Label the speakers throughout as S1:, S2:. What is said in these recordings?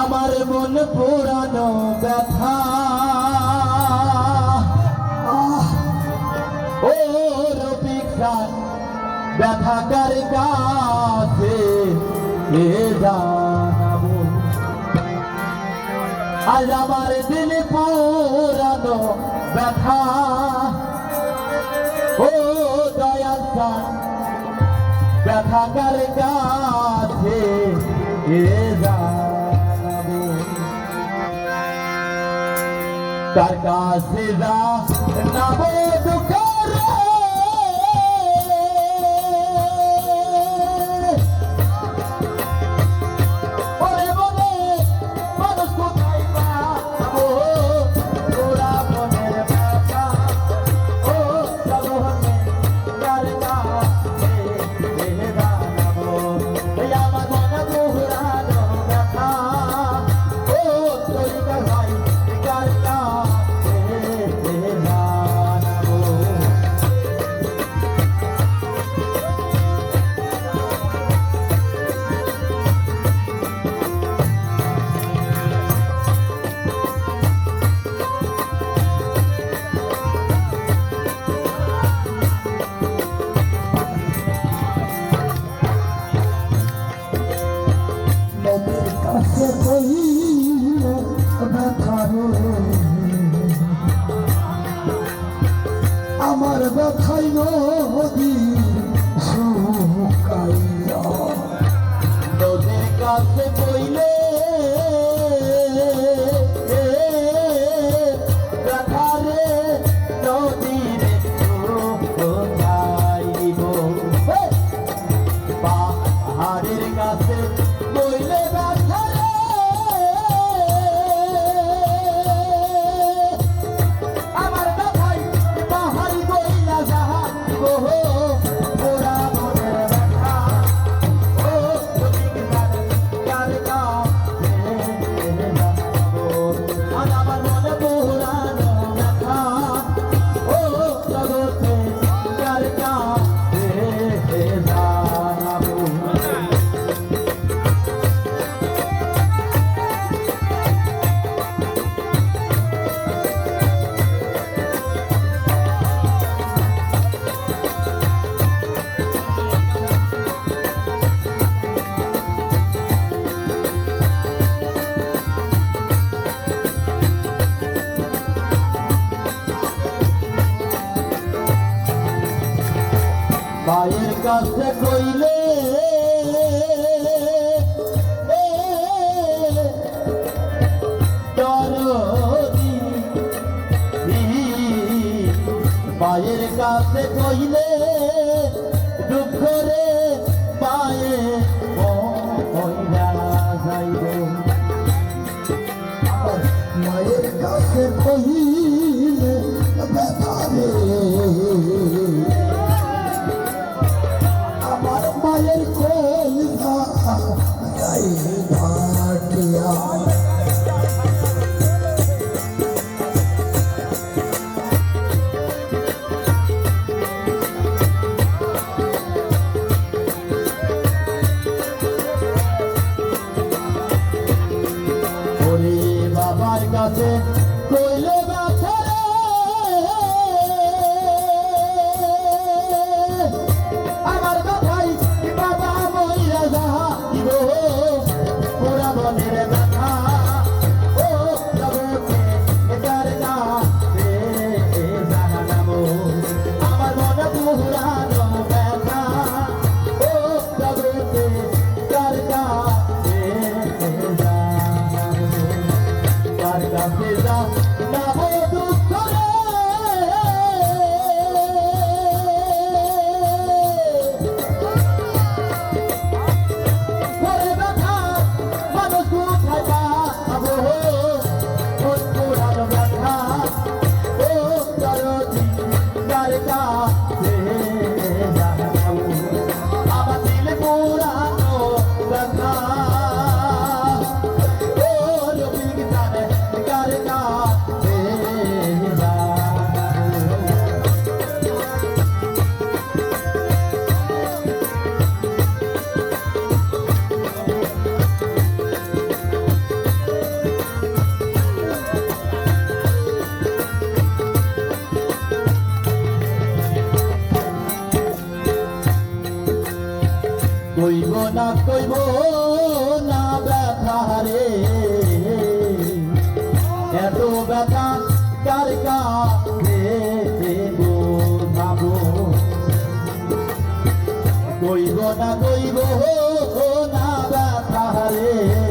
S1: আমার মন পুরানো ব্যথা। ও রফিক খান ব্যথাকার কাছে জানাব। আজ আমার দিল পুরানো ব্যথা। ও দয়াল খান ব্যথাকার কাছে জানাব। তার কাছে যা নাবো দুঃখ
S2: ব্যথাই নদী শুকাইয়া।
S1: নদীর কাছে কইলে ব্যথারে মায়ের কাছে কইলে মায়ের কাছে কইলে দুঃখ রে মায়ে যাইব।
S2: মায়ের কাছে কহিল
S1: কইব না কইব না ব্যথা রে। এত ব্যথা কার কাছে বোঝাবো কইব না কইব না ব্যথা রে।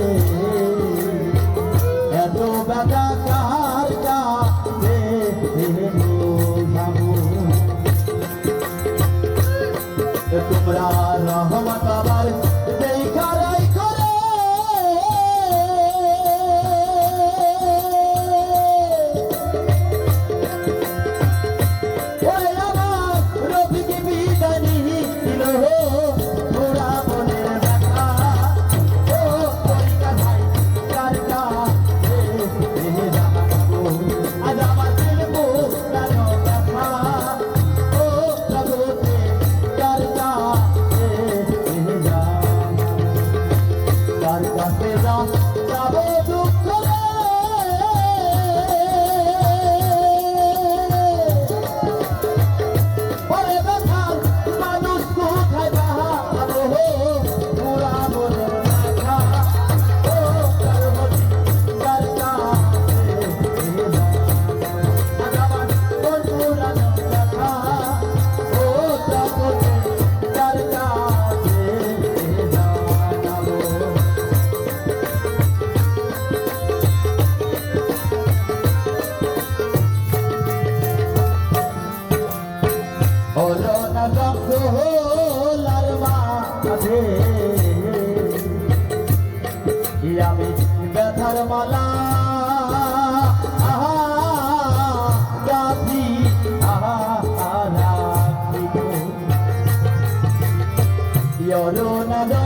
S1: llorona